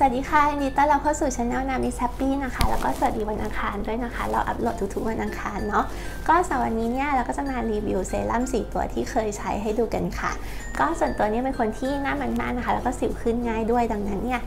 สวัสดีค่ะยินดีต้อนรับเข้าสู่ช anel นามิแฮปปี้นะคะ แล้วก็สวัสดีวันอังคารด้วยนะคะ เราอัปโหลดทุกๆวันอังคารเนาะ ก็สำหรับวันนี้เนี่ยเราก็จะมารีวิวเซรั่ม4 ตัวที่เคยใช้ให้ดูกันค่ะ ก็ส่วนตัวนี้เป็นคนที่หน้ามันมากนะคะ แล้วก็สิวขึ้นง่ายด้วย ดังนั้นเนี่ย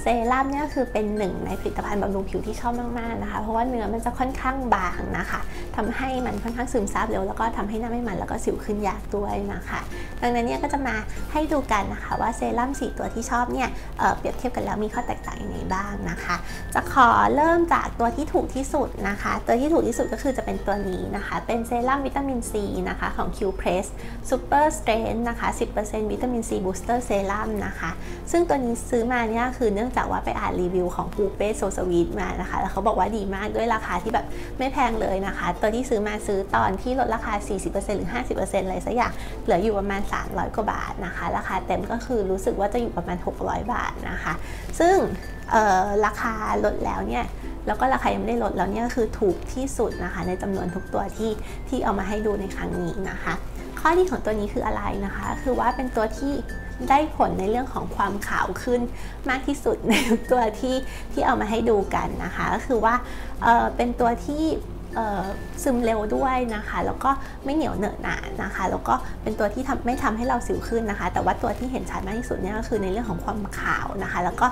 เซรั่มเนี่ยคือเป็นหนึ่งในผลิตภัณฑ์บำรุงผิวที่ชอบมากๆนะคะ เพราะว่าเนื้อมันจะค่อนข้างบางนะคะทำให้มันค่อนข้างซึมซับเร็ว แล้วก็ทำให้หน้าไม่มันแล้วก็สิวขึ้นยากด้วยนะคะ ดังนั้นเนี่ยก็จะมาให้ดูกันนะคะว่าเซรั่ม4 ตัวที่ชอบเนี่ยเเปรียบเทียบกันแล้วมีข้อแตกต่างยังไงบ้างนะคะ จะขอเริ่มจากตัวที่ถูกที่สุดนะคะ ตัวที่ถูกที่สุดก็คือจะเป็นตัวนี้นะคะ เป็นเซรั่มวิตามินซีนะคะของ Q Press Super Strength นะคะ 10%วิตามินซีบูสเตอร์เซรั่มนะคะ ซึ่งตัวนี้ซื้อมาเนี่ยคือเนื่องจากว่าไปอ่านรีวิวของปูเป้โซสวีทมานะคะ แล้วเขาบอกว่าดีมากด้วยราคาที่แบบไม่แพงเลยนะคะ ตัวที่ซื้อมาซื้อตอนที่ลดราคา 40%หรือ 50%อะไรสักอย่าง เหลืออยู่ประมาณ 300 กว่าบาทนะคะ ราคาเต็มก็คือรู้สึกว่าจะอยู่ประมาณ 600 บาทนะคะซึ่งราคาลดแล้วเนี่ยแล้วก็ราคายังไม่ได้ลดแล้วเนี่ยคือถูกที่สุดนะคะ ในจำนวนทุกตัวที่ที่เอามาให้ดูในครั้งนี้นะคะ ข้อดีของตัวนี้คืออะไรนะคะ คือว่าเป็นตัวที่ได้ผลในเรื่องของความขาวขึ้นมากที่สุดในทุกตัวที่ที่เอามาให้ดูกันนะคะ ก็คือว่าเเป็นตัวที่ ซึมเร็วด้วยนะคะ แล้วก็ไม่เหนียวเหนอะหนานะคะ แล้วก็เป็นตัวที่ทำไม่ทำให้เราสิวขึ้นนะคะ แต่ว่าตัวที่เห็นชัดมากที่สุดเนี่ยก็คือในเรื่องของความขาวนะคะ แล้วก็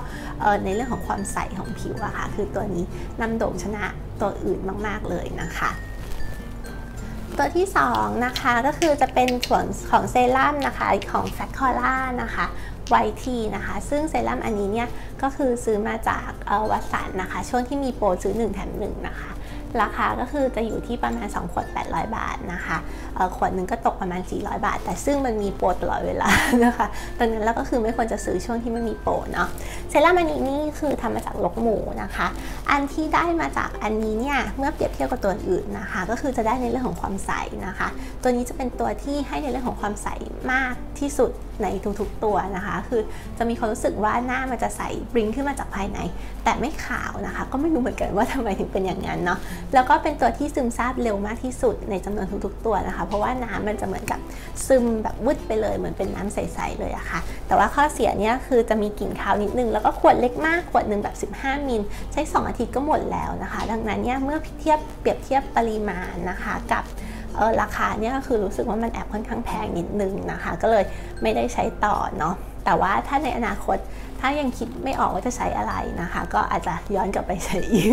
ในเรื่องของความใสของผิวอะคะ่ะ คือตัวนี้นำโด่งชนะตัวอื่นมากๆเลยนะคะตัวที่2นะคะก็คือจะเป็นส่วนของเซรั่มนะคะของแฟคคอล่านะคะไวทีนะคะ ซึ่งเซรั่มอันนี้เนี่ยก็คือซื้อมาจากวัสันนะคะ ช่วงที่มีโปรซื้อ 1 แถม1นะคะ ราคาก็คือจะอยู่ที่ประมาณ 2 ขวด 800 บาทนะคะขวดหนึ่งก็ตกประมาณ 400 บาท แต่ซึ่งมันมีโปรตลอดเวลานะคะดังนั้นแล้วก็คือไม่ควรจะซื้อช่วงที่ไม่มีโปรเนาะเซรั่มอันนี้นี่คือทำมาจากลกหมูนะคะ อันที่ได้มาจากอันนี้เนี่ยเมื่อเปรียบเทียบกับตัวอื่นนะคะ ก็คือจะได้ในเรื่องของความใสนะคะ ตัวนี้จะเป็นตัวที่ให้ในเรื่องของความใสมากที่สุดในทุกๆตัวนะคะ คือจะมีความรู้สึกว่าหน้ามันจะใสบริ้งขึ้นมาจากภายใน แต่ไม่ขาวนะคะ ก็ไม่รู้เหมือนกันว่าทำไมถึงเป็นอย่างนั้นเนาะแล้วก็เป็นตัวที่ซึมซาบเร็วมากที่สุดในจำนวนทุกๆตัวนะคะ เพราะว่าน้ำมันจะเหมือนกับซึมแบบวุดไปเลยเหมือนเป็นน้ำใสๆเลยอะคะ่ะ แต่ว่าข้อเสียเนี่ยคือจะมีกลิ่นคาวนิดนึง แล้วก็ขวดเล็กมากขวดหนึ่งแบบ 15 มิลใช้ 2 อาทิตย์ก็หมดแล้วนะคะ ดังนั้นเนี่ยเมื่อเทียบเปรียบเทียบปริมาณนะคะกับราคาเนี่ยคือรู้สึกว่ามันแอบค่อนข้างแพงนิดนึงนะคะ ก็เลยไม่ได้ใช้ต่อเนาะ แต่ว่าถ้าในอนาคตถ้ายังคิดไม่ออกว่าจะใช้อะไรนะคะ ก็อาจจะย้อนกลับไปใช้อีก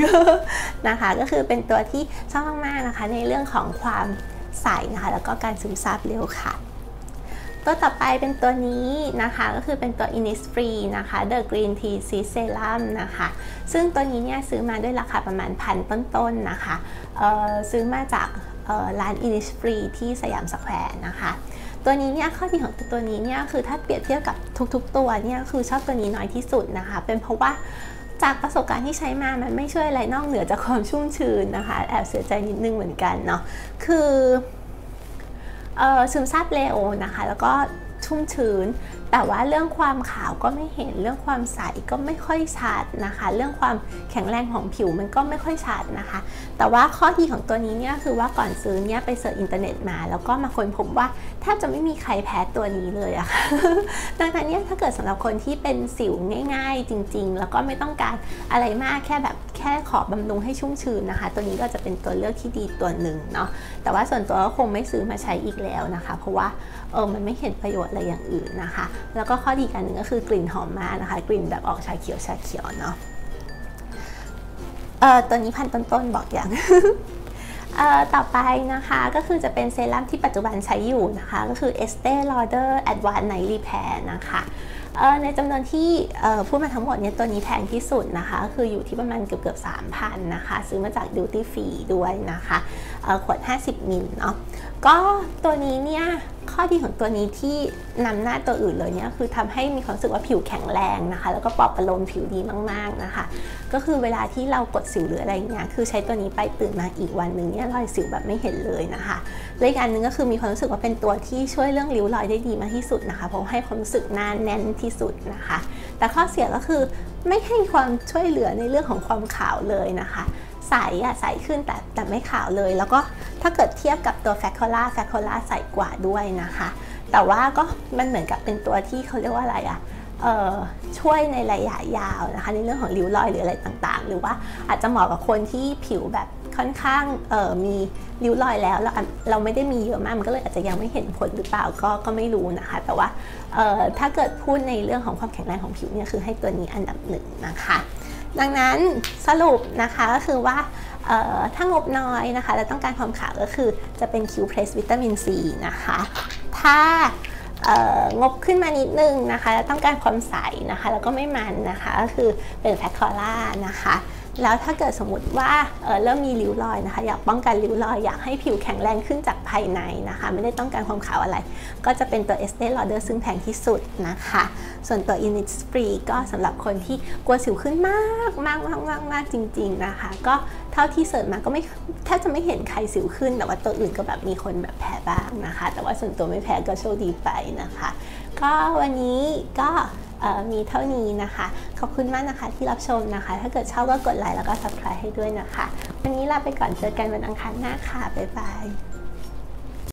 นะคะ ก็คือเป็นตัวที่ชอบมากๆนะคะ ในเรื่องของความใสนะคะแล้วก็การซึมซับเร็วค่ะ ตัวต่อไปเป็นตัวนี้นะคะ ก็คือเป็นตัว Innisfree นะคะ The Green Tea Seed Serum นะคะ ซึ่งตัวนี้เนี่ยซื้อมาด้วยราคาประมาณพันต้นๆนนะคะซื้อมาจากร้าน Innisfree ที่สยามสแควร์นะคะ ตัวนี้เนี่ยข้อดีของตัวนี้เนี่ยคือถ้าเปรียบเทียบกับทุกๆ ตัวเนี่ยคือชอบตัวนี้น้อยที่สุดนะคะ เป็นเพราะว่าจากประสบการณ์ที่ใช้มา มันไม่ช่วยอะไรนอกเหนือจากความชุ่มชื้นนะคะ แอบเสียใจนิดนึงเหมือนกันเนาะ คือซึมซาบเร็วนะคะ แล้วก็ ชุ่มชื้น แต่ว่าเรื่องความขาวก็ไม่เห็น เรื่องความใสก็ไม่ค่อยชัดนะคะ เรื่องความแข็งแรงของผิวมันก็ไม่ค่อยชัดนะคะ แต่ว่าข้อดีของตัวนี้เนี่ยคือว่าก่อนซื้อเนี่ยไปเสิร์ชอินเทอร์เน็ตมา แล้วก็มาค้นพบว่าแทบจะไม่มีใครแพ้ตัวนี้เลยอะค่ะ ดังนั้นเนี่ยถ้าเกิดสำหรับคนที่เป็นสิวง่าย ๆ จริง ๆ แล้วก็ไม่ต้องการอะไรมากแค่แบบ ค่ขอบำรุงให้ชุ่มชื้นนะคะ ตัวนี้ก็จะเป็นตัวเลือกที่ดีตัวหนึ่งเนาะแต่ว่าส่วนตัวก็คงไม่ซื้อมาใช้อีกแล้วนะคะ เพราะว่าเออมันไม่เห็นประโยชน์อะไรอย่างอื่นนะคะ แล้วก็ข้อดีกันหนึ่งก็คือกลิ่นหอมมากนะคะ กลิ่นแบบออกชาเขียวชาเขียวเนาะเออตัวนี้พันต้นๆบอกอย่างต่อไปนะคะก็คือจะเป็นเซรั่มที่ปัจจุบันใช้อยู่นะคะ ก็คือ Estee Lauder Advanced Night Repair นะคะ ในจำนวนที่พูดมาทั้งหมดเนี่ยตัวนี้แพงที่สุดนะคะ คืออยู่ที่ประมาณเกือบเกือบสามพันนะคะ ซื้อมาจากดิวตี้ฟรีด้วยนะคะ ขวด 50 มิลเนาะก็ตัวนี้เนี่ยข้อดีของตัวนี้ที่นำหน้าตัวอื่นเลยเนี่ยคือทำให้มีความรู้สึกว่าผิวแข็งแรงนะคะ แล้วก็ปลอบประโลมผิวดีมากๆนะคะ ก็คือเวลาที่เรากดสิวหรืออะไรเงี้ยคือใช้ตัวนี้ไปตื่นมาอีกวันหนึ่งเนี่ยรอยสิวแบบไม่เห็นเลยนะคะและอีกอันนึงก็คือมีความรู้สึกว่าเป็นตัวที่ช่วยเรื่องริ้วรอยได้ดีมากที่สุดนะคะเพราะให้ความรู้สึกหน้าแน่นที่สุดนะคะ แต่ข้อเสียก็คือไม่ให้ความช่วยเหลือในเรื่องของความขาวเลยนะคะ ใสอะใสขึ้นแต่แต่ไม่ขาวเลย แล้วก็ถ้าเกิดเทียบกับตัวแฟคคล่าแฟคคล่าใสกว่าด้วยนะคะ แต่ว่าก็มันเหมือนกับเป็นตัวที่เขาเรียกว่าอะไรอะช่วยในระยะยาวนะคะ ในเรื่องของริ้วรอยหรืออะไรต่างๆ หรือว่าอาจจะเหมาะกับคนที่ผิวแบบค่อนข้างมีริ้วรอยแล้วเราเราไม่ได้มีเยอะมากมันก็เลยอาจจะยังไม่เห็นผลหรือเปล่าก็ก็ไม่รู้นะคะ แต่ว่าถ้าเกิดพูดในเรื่องของความแข็งแรงของผิวเนี่ยคือให้ตัวนี้อันดับหนึ่งนะคะ ดังนั้นสรุปนะคะก็คือว่าถ้างบน้อยนะคะและต้องการความขาวก็คือจะเป็นคิวเพรสวิตามินซีนะคะ ถ้างบขึ้นมานิดนึงนะคะ แล้วต้องการความใสนะคะ แล้วก็ไม่มันนะคะ ก็คือเป็นแฟคคอล่านะคะ แล้วถ้าเกิดสมมติว่าเเริ่มมีริ้วรอยนะคะ อยากป้องกันริ้วรอยอยากให้ผิวแข็งแรงขึ้นจากภายในนะคะ ไม่ได้ต้องการความขาวอะไร ก็จะเป็นตัว Estee Lauder ซึ่งแพงที่สุดนะคะ ส่วนตัว Innisfree ก็สำหรับคนที่กลัวสิวขึ้นมากมากมากมากมากจริง ๆนะคะ ก็เท่าที่เสิร์ชมาก็ไม่แทบจะไม่เห็นใครสิวขึ้น แต่ว่าตัวอื่นก็แบบมีคนแบบแพ้บ้างนะคะ แต่ว่าส่วนตัวไม่แพ้ก็โชคดีไปนะคะ ก็วันนี้ก็ มีเท่านี้นะคะ ขอบคุณมากนะคะที่รับชมนะคะ ถ้าเกิดชอบก็กดไลค์แล้วก็ subscribe ให้ด้วยนะคะ วันนี้ลาไปก่อนเจอกันวันอังคารหน้าค่ะ บ๊ายบาย